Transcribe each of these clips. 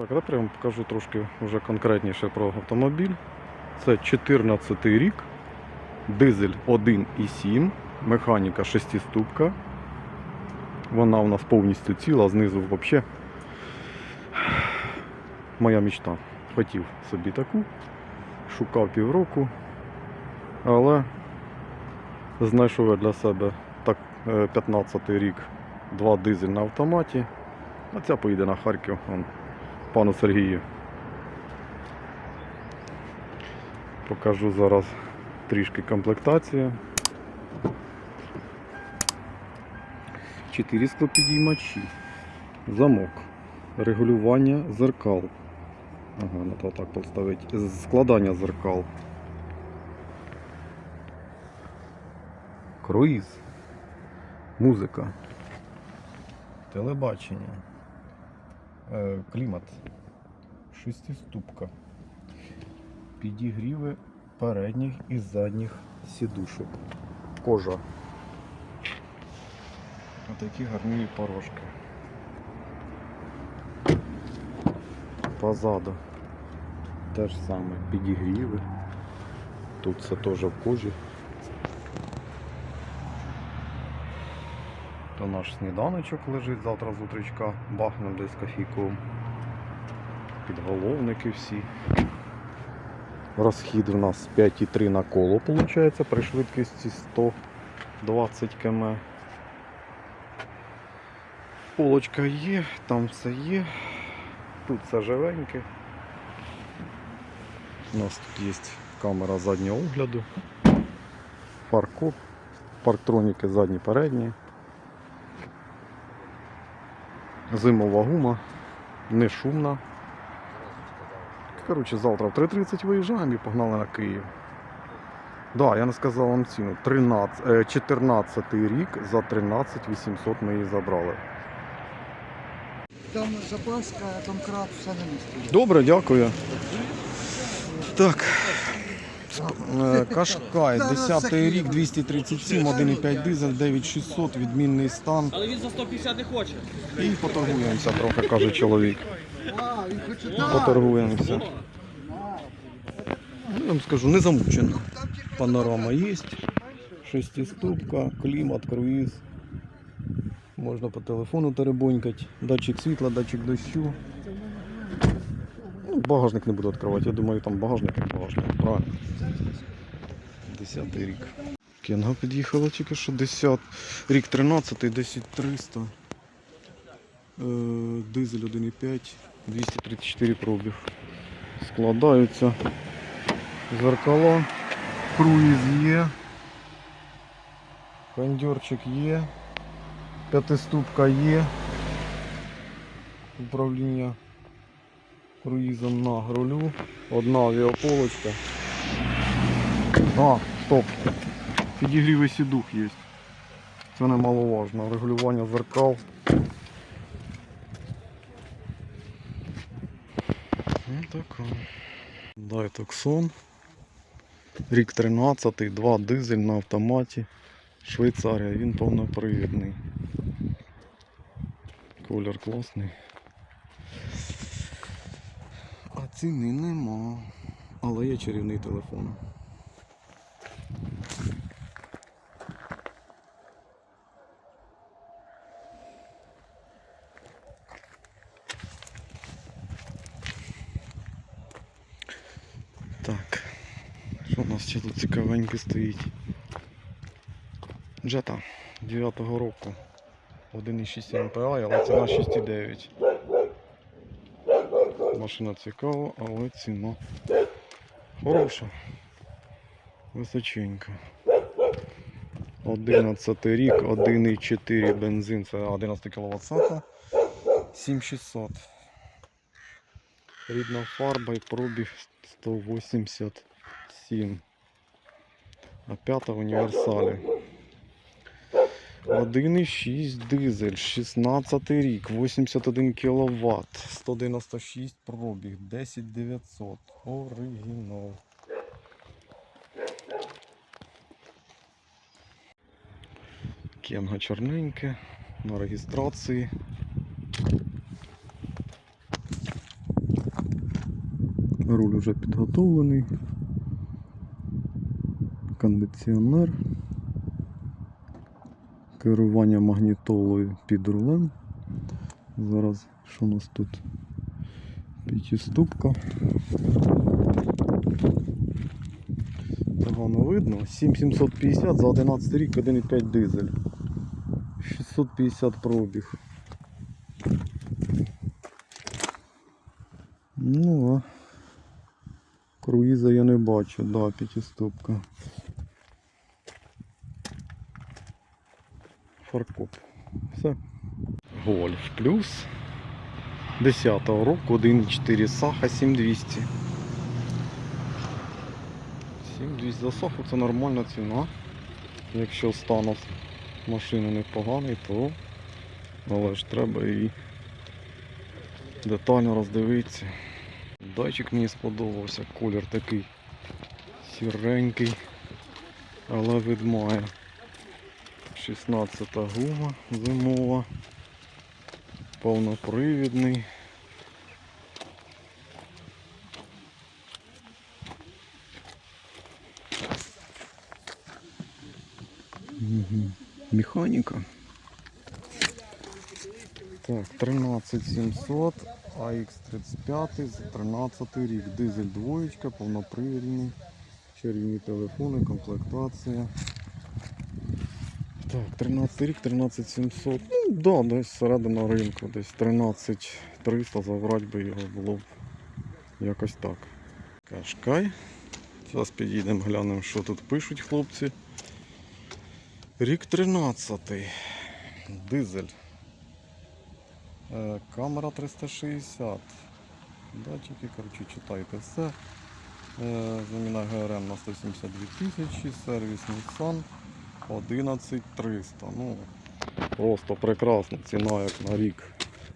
Так, тепер я вам покажу трошки вже конкретніше про автомобіль. Це 14 рік, дизель 1,7, механіка 6-ступка. Вона у нас повністю ціла, знизу взагалі. Моя мечта. Хотів собі таку, шукав півроку, але знайшов я для себе так, е, 15 рік, два дизель на автоматі. А ця поїде на Харків пану Сергію. Покажу зараз трішки комплектації. Чотири склопідіймачі, замок, регулювання зеркал. Ага, на то так поставити. Складання зеркал. Круїз. Музика. Телебачення. Е, клімат. Шестиступка. Підігріви передніх і задніх сідушок. Кожа. Отакі гарні порожки. Позаду. Те ж саме підігріви. Тут все теж в кожі. То наш сніданочок лежить завтра з утречка. Бахнем десь кофійком. Підголовники всі. Розхід у нас 5,3 на коло виходить при швидкості 120 км. Полочка є, там все є. Тут все живеньке. У нас тут є камера заднього огляду, фаркоп, парктроніки задні передні. Зимова гума, не шумна. Коротше, завтра в 3.30 виїжджаємо і погнали на Київ. Да, я не сказав вам ціну. 13, е, 14 рік за 13 800 ми її забрали. Там запаска, домкрат, все на місці. Добре, дякую. Так. Е, Кашкай, 10 рік, 237, 1,5 дизель, 9600, відмінний стан. Але він за 150 не хоче. І поторгуємося трохи, каже чоловік. Поторгуємося. Ну, я вам скажу, не замучено. Панорама є. Шестиступка, клімат, круїз. Можна по телефону теребонькати. Датчик світла, датчик дощу. Багажник не буду відкривати. Я думаю, там багажник як багажник. Правильно. Десятий рік. Кенга під'їхала тільки що 10. Рік 13, 10 300. Е, дизель 1,5, 234 пробіг. Складаються зеркала, круїз є, кондьорчик є, п'ятиступка є, управління круїзом на рулю, одна авіаполочка. А, стоп. Підігрівий сідух є. Це немаловажно. Регулювання зеркал. Ну таке. Дай таксон. Рік 13, два дизель на автоматі. Швейцарія, він повнопривідний. Колір класний. А ціни нема. Але є чарівний телефон. Так. Що у нас ще тут цікавеньке стоїть? Джета 9-го року. 1,6 МПА, але ціна 6,9. Машина цікава, але ціна хороша. Височенька. 11 рік, 1,4 бензин, це 11 кВт сата. 7600. Рідна фарба і пробіг 187. А п'ята в універсалі. 1,6 дизель, 16 рік, 81 кВт, 196 пробіг, 10900. Оригінал. Кенга чорненьке на реєстрації. Руль вже підготовлений. Кондиціонер. Керування магнітолою під рулем. Зараз що у нас тут? П'ятиступка. Погано видно. 7750 за 11 рік 1,5 дизель. 650 пробіг. Ну, а круїза я не бачу, да, п'ятиступка. Фаркоп. Все. Гольф плюс 10-го року 1.4 Саха 7200. 7200 за Саху це нормальна ціна. Якщо стан машини непоганий, то але ж треба і детально роздивитися. Датчик мені сподобався, колір такий сіренький, але видмає. 16 гума зимова, повнопривідний. Мгм. Механіка. Так, 13700, AX35 за 13 рік. Дизель двоєчка, повнопривідний. Чарівні телефони, комплектація. Так, 13 рік, 13700. Ну, да, десь середина ринку, десь 13300 забрати би його було б якось так. Кашкай. Зараз підійдемо, глянемо, що тут пишуть хлопці. Рік 13. Дизель. Е, Камера 360. Датчики, коротше, читайте все. Е, Заміна ГРМ на 172 тисячі, сервіс Nissan 11300. Ну, просто прекрасна ціна як на рік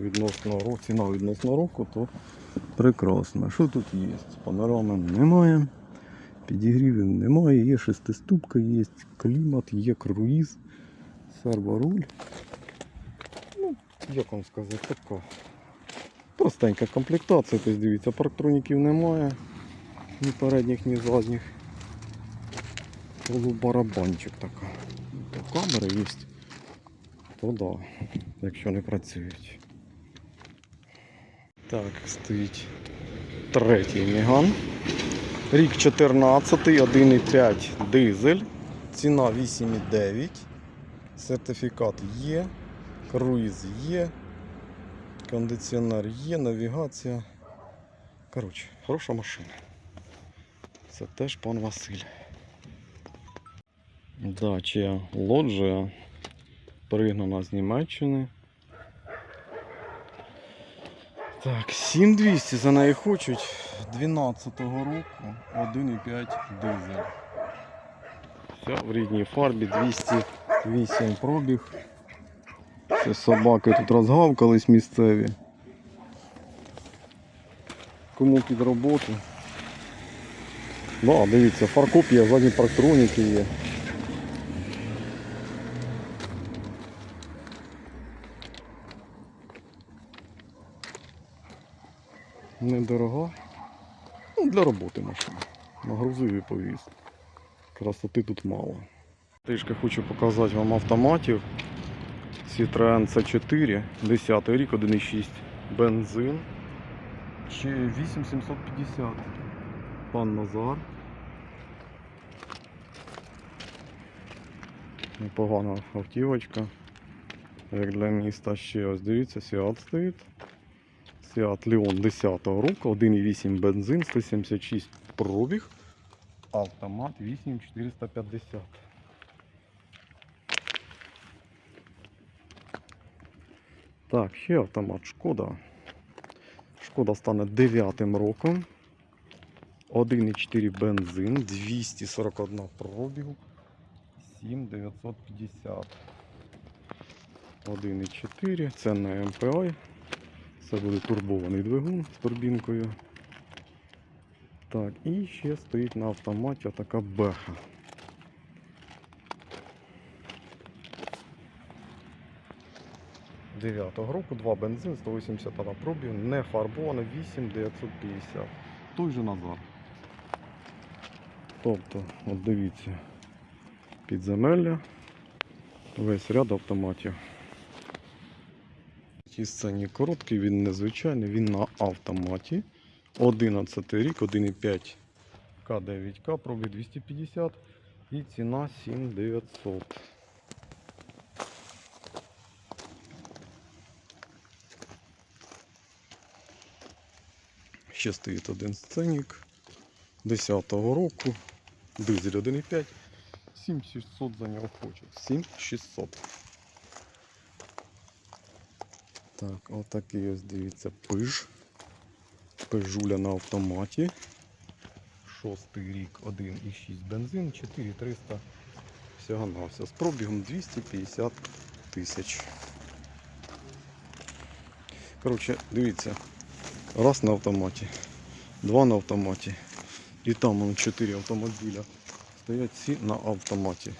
відносно року. Ціна відносно року, то прекрасна. Що тут є? Панорами немає. Підігрівів немає, є шестиступка, є клімат, є круїз, серворуль. Ну, як вам сказати, така простенька комплектація. Тобто дивіться, парктроніків немає. Ні передніх, ні задніх. Полубарабанчик така. Камери є. То да, якщо не працюють. Так, стоїть третій міган. Рік 14, 1,5 дизель, ціна 8,9, сертифікат є, круїз є, кондиціонер є, навігація. Коротше, хороша машина. Це теж пан Василь. Дача лоджія пригнана з Німеччини. Так, 7200 за неї хочуть 12-го року 1,5 дизель. Все в рідній фарбі 208 пробіг. Це собаки тут розгавкались місцеві. Кому під роботу. Да, дивіться, фаркоп є, задні парктроніки є. Недорога. Ну, для роботи машина. Нагрузив і повіз. Красоти тут мало. Трішки хочу показати вам автоматів. Citroen C4, 10 рік, 1,6 бензин. Ще 8750. Пан Назар. Непогана автівочка. Як для міста ще ось дивіться, Seat стоїть. Seat Leon 10 року, 1,8 бензин, 176 пробіг, автомат 8450. Так, ще автомат Шкода. Шкода стане 9 роком. 1,4 бензин, 241 пробігу, 7950. 1,4, це на MPI. Це буде турбований двигун з турбінкою. Так, і ще стоїть на автоматі така беха. Дев'ятого року, два бензин, 180 на пробів, не фарбовано, 8950. той же Назар. Тобто, от дивіться, підземелля, весь ряд автоматів. Ті сцені короткий, він незвичайний, він на автоматі. 11 рік, 1,5 К9К, пробіг 250 і ціна 7900. Ще стоїть один сценік 10-го року, дизель 1,5, 7600 за нього хочуть. 7600. Так, отакий ось дивіться пиж. Пежуля на автоматі. Шостий рік 1,6 бензин, 4300 всього на все. З пробігом 250 тисяч. Коротше, дивіться. Раз на автоматі, два на автоматі. І там вон, чотири автомобіля. Стоять всі на автоматі.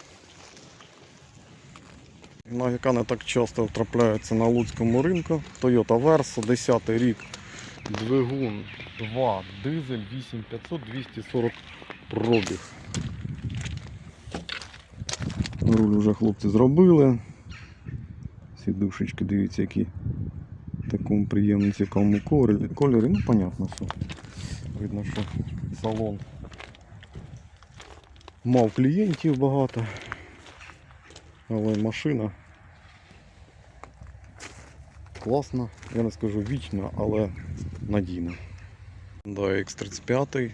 На яка не так часто трапляється на Луцькому ринку. Toyota Verso, 10 рік, двигун 2, дизель 8500, 240 пробіг. Руль вже хлопці зробили. Сідушечки, дивіться, які в такому приємному цікавому кольорі. Ну, понятно, що. Видно, що салон мав клієнтів багато. Але машина класна, я не скажу вічна, але надійна. Да, X35.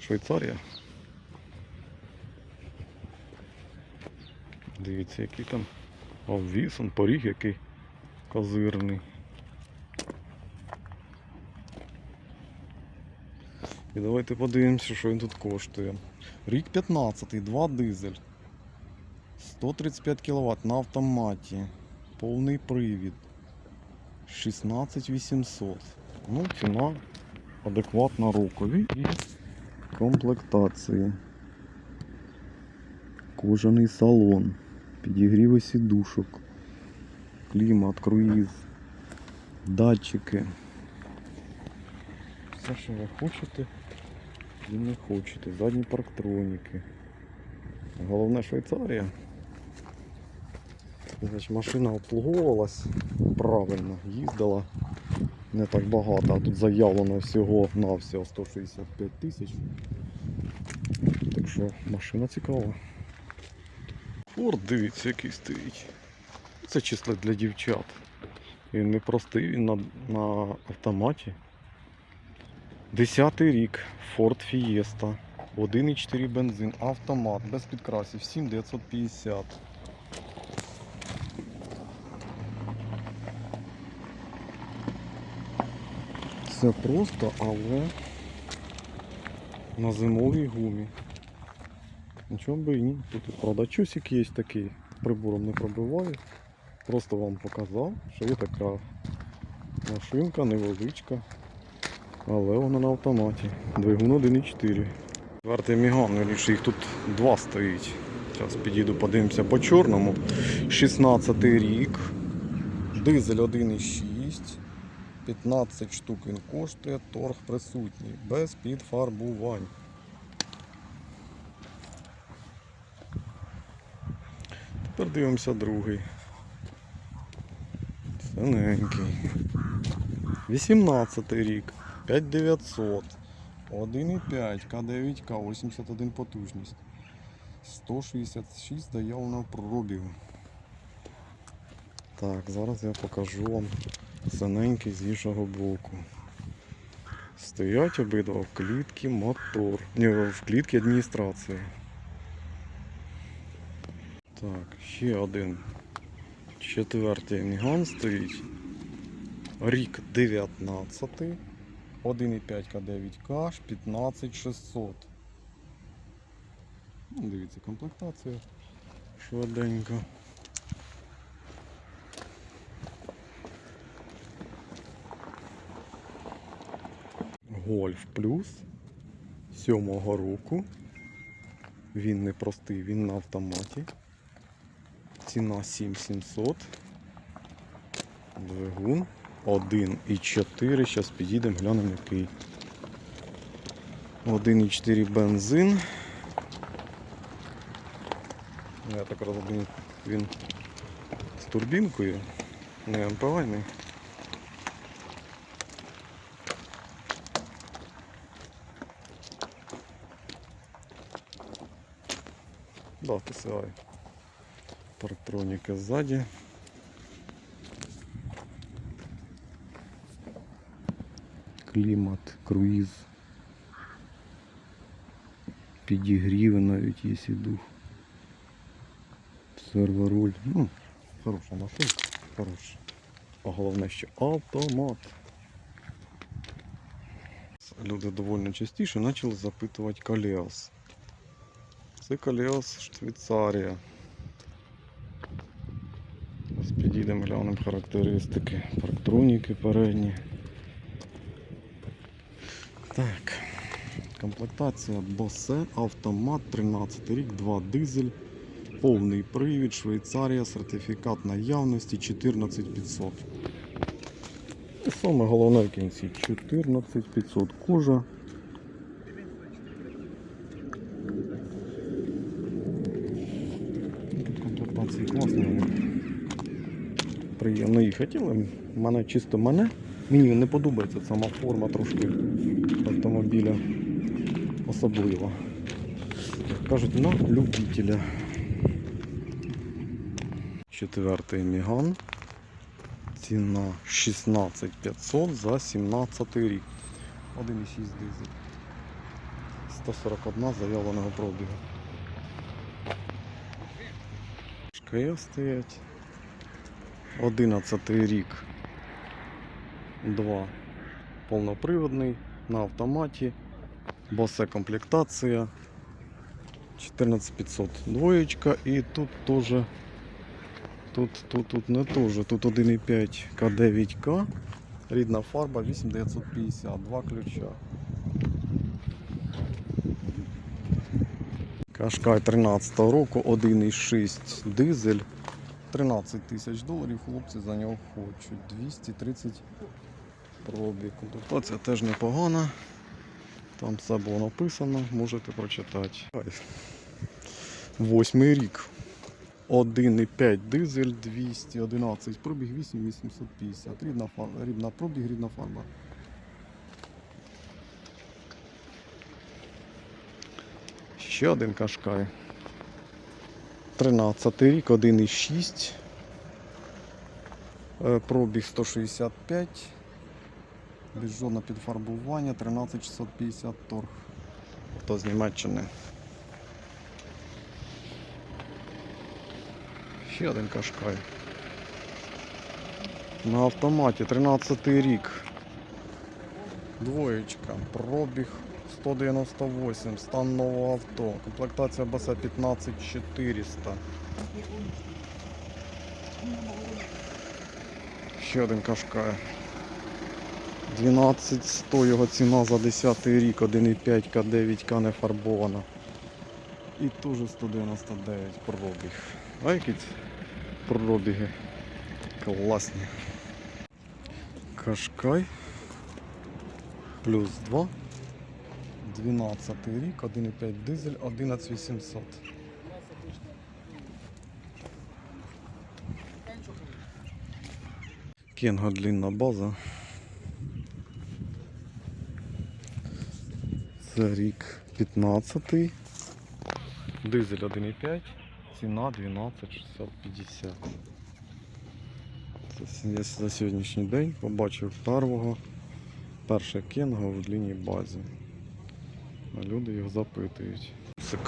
Швейцарія. Дивіться, який там обвіс, поріг який козирний. І давайте подивимося, що він тут коштує. Рік 15, 2 дизель. 135 кВт на автоматі. Повний привід. 16800. Ну, ціна адекватна рокові і комплектації. Кожаний салон. Підігріви сідушок. Клімат, круїз, датчики. Все, що ви хочете і не хочете. Задні парктроніки. Головне Швейцарія. Значить, машина обслуговувалась правильно, їздила не так багато, а тут заявлено всього на всього 165 тисяч. Так що машина цікава. Форд, дивіться, який стоїть. Це число для дівчат. Він не простий, він на, на автоматі. Десятий рік, Ford Fiesta. 1,4 бензин, автомат, без підкрасів, 7950. Все просто, але на зимовій гумі. Нічого би і ні. Тут і продачусик є такий, прибором не пробиваю. Просто вам показав, що є така машинка невеличка. Але вона на автоматі. Двигун 1.4. Четвертий міган, вирішив, їх тут два стоїть. Зараз підійду, подивимося по чорному. 16 рік. Дизель 1.6. 15 штук він коштує, торг присутній, без підфарбувань. Тепер дивимося другий. Синенький. 18 рік. 5900. 1,5 К9К, 81 потужність. 166 заявленого пробігу. Так, зараз я покажу вам синенький з іншого боку. Стоять обидва в клітці мотор. Ні, в клітці адміністрації. Так, ще один. Четвертий міган стоїть. Рік 19. 1,5 К9К, 15600. Ну, дивіться, комплектація швиденько. Гольф плюс сьомого року. Він не простий, він на автоматі. Ціна 7700. Двигун 1,4. Зараз підійдемо, глянемо який. 1,4 бензин. Я так розумію, він з турбінкою, не МПВ. Да, TCI. Парктроніка ззаді. Клімат, круїз. Підігріви навіть є і дух. Серворуль. Ну, хороша машинка, хороша. А головне, що автомат. Люди доволі частіше почали запитувати колес. Це колес Швейцарія. Підійдемо глянемо характеристики. Парктроніки передні. Так. Комплектація Bose, автомат, 13 рік, 2 дизель, повний привід, Швейцарія, сертифікат наявності 14500. І саме головне в кінці 14500 кожа. Тут комплектації класні. Приємно їхати, але мене чисто мене. Мені не подобається сама форма трошки автомобіля особлива. Як Кажуть, на любителя. Четвертий Міган. Ціна 16500 за 17 рік. 1,6 дизель. 141 заявленого пробігу. ШКФ стоять. 11 рік. 2 повноприводний на автоматі. Босе комплектація. 14500 двоєчка і тут теж тут, тут, тут не теж, тут 1,5 К9К. Рідна фарба 8950, два ключа. Кашкай 13 року, 1,6 дизель. 13 тисяч доларів хлопці за нього хочуть. 230 пробіг. Комплектація теж непогана. Там все було написано, можете прочитати. Восьмий рік. 1,5 дизель 211 пробіг 8850. Рідна фарба, рідна пробіг, рідна фарба. Ще один кашкай. 13 рік, 1,6. Е, Пробіг 165. Без жодного підфарбування 13650 торг. Хто з Німеччини. Ще один кашкай. На автоматі 13 рік. Двоєчка. Пробіг 198. Стан нового авто. Комплектація баса 15400. Ще один кашкай. 12100 його ціна за 10 рік, 1,5 К9К не фарбована. І теж 199 пробіг. А які пробіги класні. Кашкай. Плюс 2. 12 рік, 1,5 дизель, 11800. Кенга длинна база. Це рік 15. Дизель 1,5, ціна 12650. Це я за сьогоднішній день побачив первого, перше кенга в длинній базі. А люди їх запитують. Сик.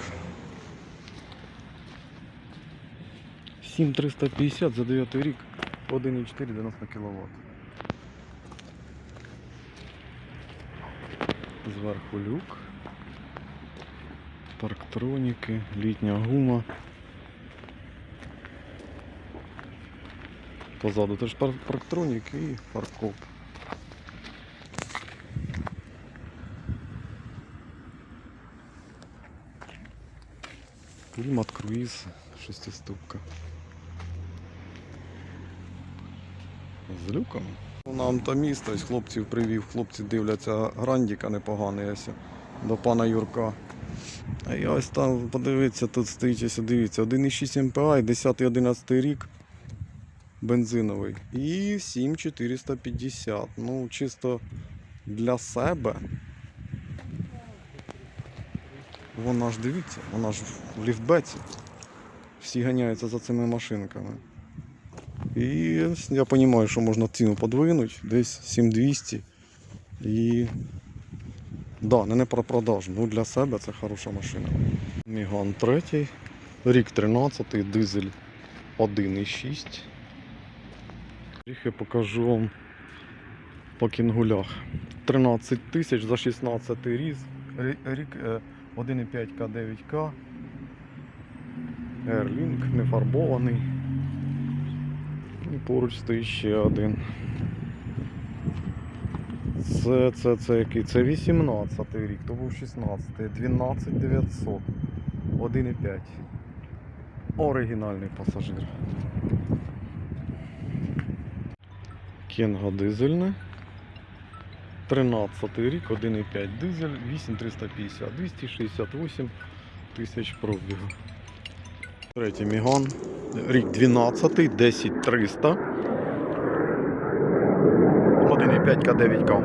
7350 за 9 рік, 1,4 90 кВт. Зверху люк. Парктроніки, літня гума. Позаду теж пар- парктроніки і паркоп. Клімат, круїз, шестиступка. З люком. На Антоміст, ось хлопців привів, хлопці дивляться, грандіка непоганий ось. до пана Юрка. А я ось там подивитися, тут стоїть ось дивіться, 1,6 МПА і 10-11 рік бензиновий. І 7450. Ну, чисто для себе. Вона ж дивіться, вона ж в ліфтбеці. Всі ганяються за цими машинками. І я розумію, що можна ціну подвинути, десь 7200. І да, не, про продаж. Ну для себе це хороша машина. Міган 3, рік 13, дизель 1,6. Трохи покажу вам по кінгулях. 13 тисяч за 16 різ. Рік е, 1,5 К9К. Airlink не фарбований. І поруч стоїть ще один. Це, це, це який? Це 18 рік, то був 16, 12 900, 1,5. Оригінальний пасажир. Кенга дизельне. 13 рік, 1,5 дизель, 8350, 268 тисяч пробігу. Третій Міган. Рік 12, 10300. 1,5 К9К.